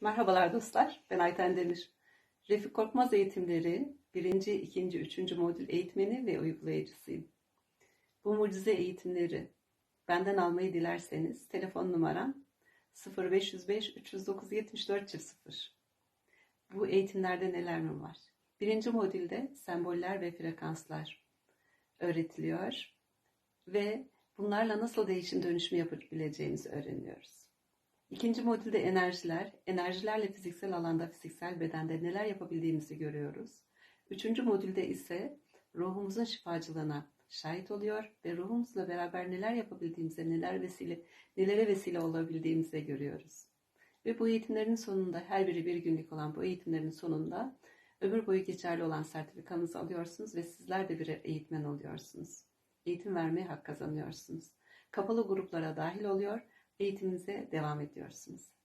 Merhabalar dostlar, ben Ayten Demir. Refik Korkmaz eğitimleri 1. 2. 3. modül eğitmeni ve uygulayıcısıyım. Bu mucize eğitimleri benden almayı dilerseniz telefon numaram 0505 309 74 0. Bu eğitimlerde neler mi var? Birinci modülde semboller ve frekanslar öğretiliyor ve bunlarla nasıl değişim dönüşümü yapabileceğimizi öğreniyoruz. İkinci modülde enerjiler, enerjilerle fiziksel alanda, fiziksel bedende neler yapabildiğimizi görüyoruz. Üçüncü modülde ise ruhumuzun şifacılığına şahit oluyor ve ruhumuzla beraber neler yapabildiğimize, neler vesile, nelere vesile olabildiğimizi görüyoruz. Ve bu eğitimlerin sonunda, her biri bir günlük olan bu eğitimlerin sonunda ömür boyu geçerli olan sertifikanızı alıyorsunuz ve sizler de bir eğitmen oluyorsunuz. Eğitim vermeye hak kazanıyorsunuz. Kapalı gruplara dahil oluyor eğitiminize devam ediyorsunuz.